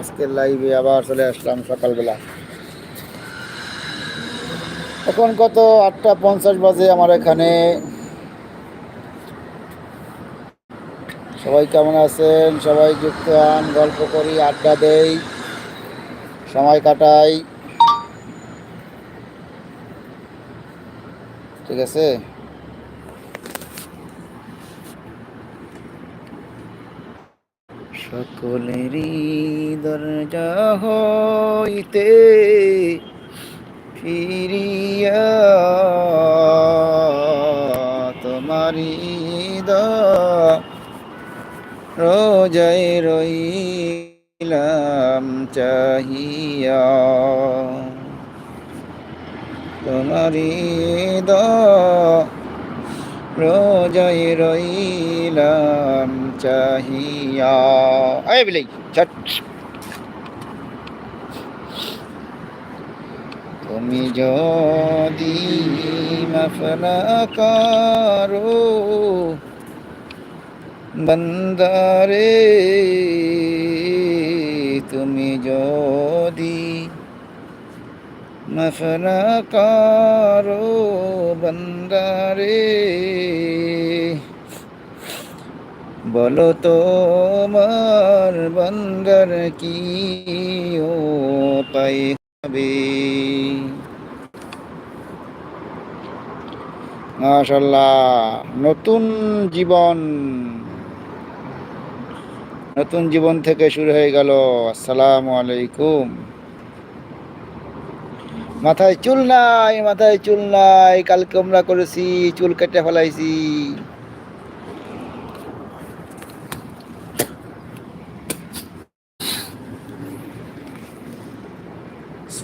আজকের লাইভে আবার চলে আসলাম সকালবেলা। এখন কত আটটা পঞ্চাশ বাজে আমার এখানে। সবাই কেমন আছেন? সবাই যুক্ত হন, গল্প করি, আড্ডা দেই, সময় কাটাই। ঠিক আছে? সকলেরই দরজা হইতে ফিরিয়া তোমারি রোজায় রইলাম চাহিয়া। তোমারি রোজায় রইলাম চাহিয়া। আয় বিলাই চট তুমি যদি মফনা কারও বন্দারে তুমি যদি মফনা কারও বন্দারে বলো তোমার বন্দর কি ও পাই হবে? মাশাল্লাহ নতুন জীবন। নতুন জীবন থেকে শুরু হয়ে গেল। আসসালামু আলাইকুম। মাথায় চুল নাই, মাথায় চুল নাই, কালকে আমরা করেছি, চুল কেটে ফেলাইছি।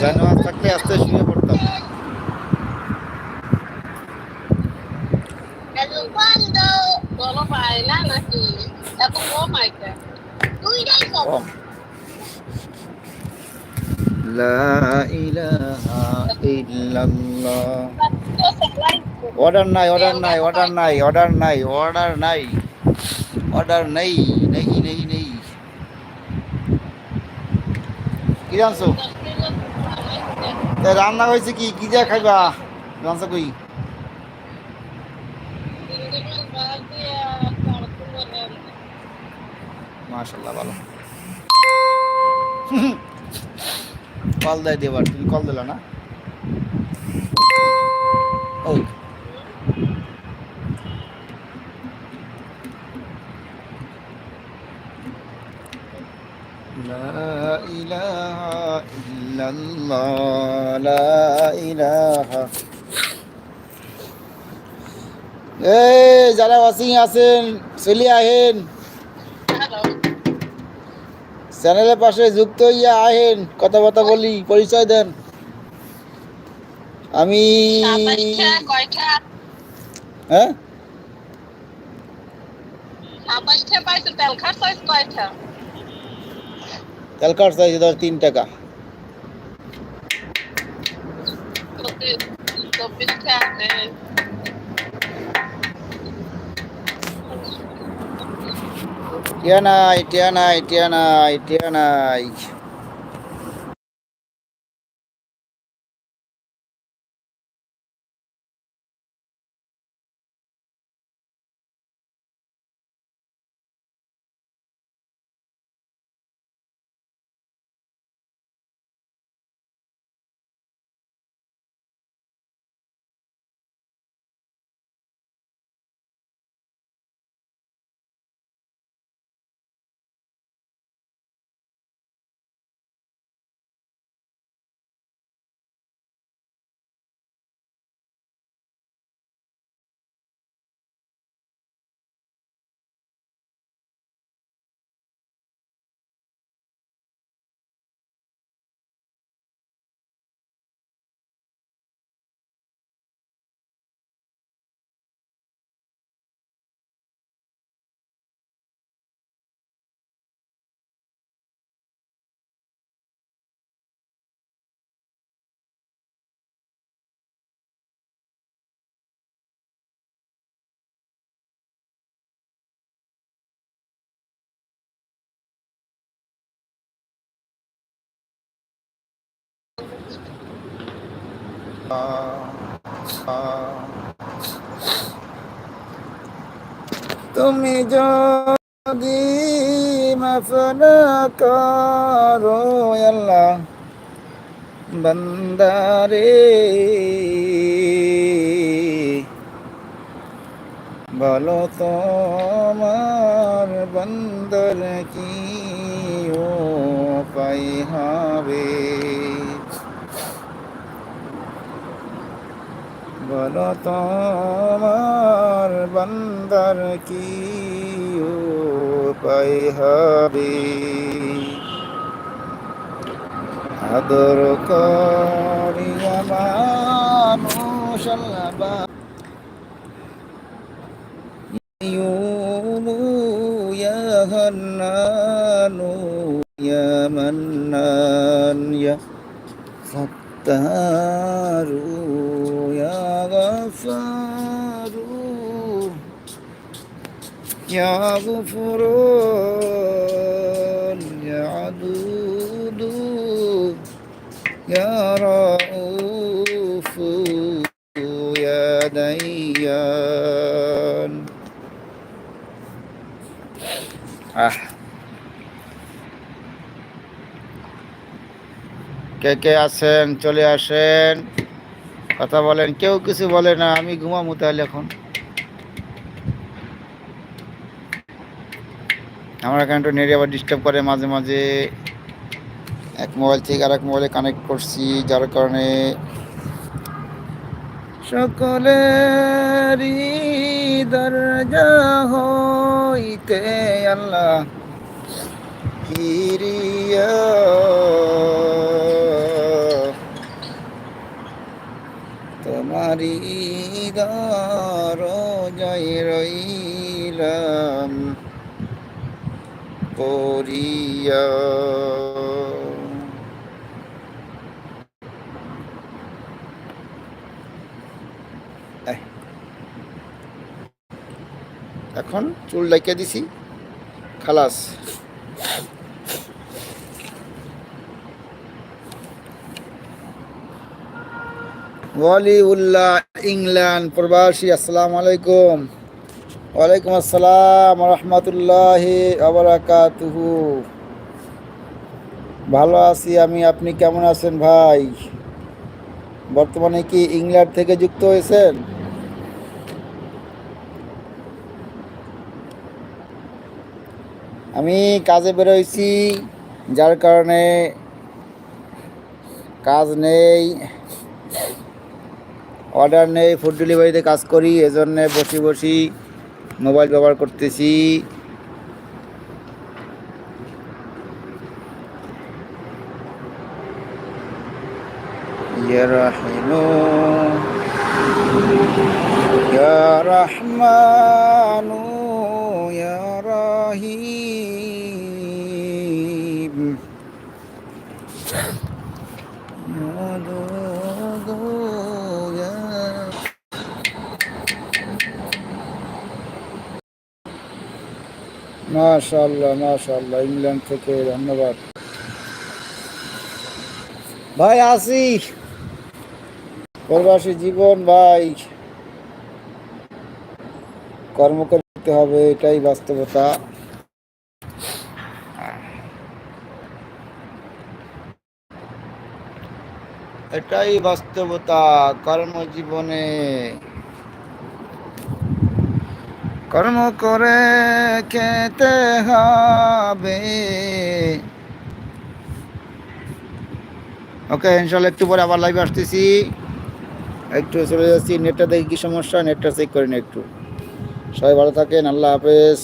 জানোয়ার থাকলে আস্তে শুয়ে পড়তাম। অর্ডার নাই অর্ডার নাই অর্ডার নাই অর্ডার নাই অর্ডার নাই অর্ডার নেই নেই নেই নেই। কি জানছো? রান্না হয়েছে কি কি দিয়ে খাইবা জানছো কই মাশাল্লাহ ভালো কল দেয় দেবার তুমি কল দিলা না ওই لا إله إلا الله لا إله এই যারা ওয়াসিং আছেন চলে আহেন হ্যালো চ্যানেলের পাশে যুক্ত হইয়া আহেন কথা কথা বলি পরিচয় দেন আমি সাতাশটা কয়টা হ্যাঁ সাতাশটা পাইছো তেল খাট সাইজ কয়টা তেলকার চাইছে ধর তিন টাকা চব্বিশটা আছে টিয়া নাই টিয়া নাই টিয়া নাই টিয়া নাই। তুমি যদি মাফ না করো আল্লাহ বন্দারে বলো তোমার বন্দর কি ও পাই হবে? বলো তোমার বন্দর কি উপায় হবে? আদর করিয়া মানুষ কে কে আছেন? চলে আসেন। কথা বলেন। কেউ কিছু বলে না, আমি ঘুমামু তাহলে এখন। আমার এখানে একটু নেট আবার ডিস্টার্ব করে মাঝে মাঝে। এক মোবাইল থেকে আর এক মোবাইলে কানেক্ট করছি, যার কারণে সকলেরই দরজা হইতে আল্লাহ ফিরিয়া তোমারি দরজাই রইলাম এখন চুল ডাইকা দিছি খালাস। ওয়ালিউল্লাহ, ইংল্যান্ড প্রবাসী, আসসালামু আলাইকুম। ওয়ালাইকুম আসসালাম রহমতুল্লাহ আবরাকাতুহু ভালো আছি আমি, আপনি কেমন আছেন ভাই? বর্তমানে কি ইংল্যান্ড থেকে যুক্ত হয়েছেন? আমি কাজে বেরোইছি, যার কারণে কাজ নেই। অর্ডার নেই ফুড ডেলিভারিতে কাজ করি এজন্যে বসে বসি মোবাইল ব্যবহার করতেছি। يا মাশাআল্লাহ মাশাআল্লাহ, ইংল্যান্ড থেকে ধন্যবাদ। ভাই, আসি। প্রবাসী জীবন, ভাই। কর্ম করতে হবে, এটাই বাস্তবতা। এটাই বাস্তবতা, কর্মজীবনে। কর্ম করে খেতে হবে। ওকে ইনশাল্লাহ একটু পরে আবার লাইভ আসতেছি। একটু চলে যাচ্ছি নেটটা দেখি কি সমস্যা নেটটা চেক করেন একটু। সবাই ভালো থাকেন, আল্লাহ হাফেজ।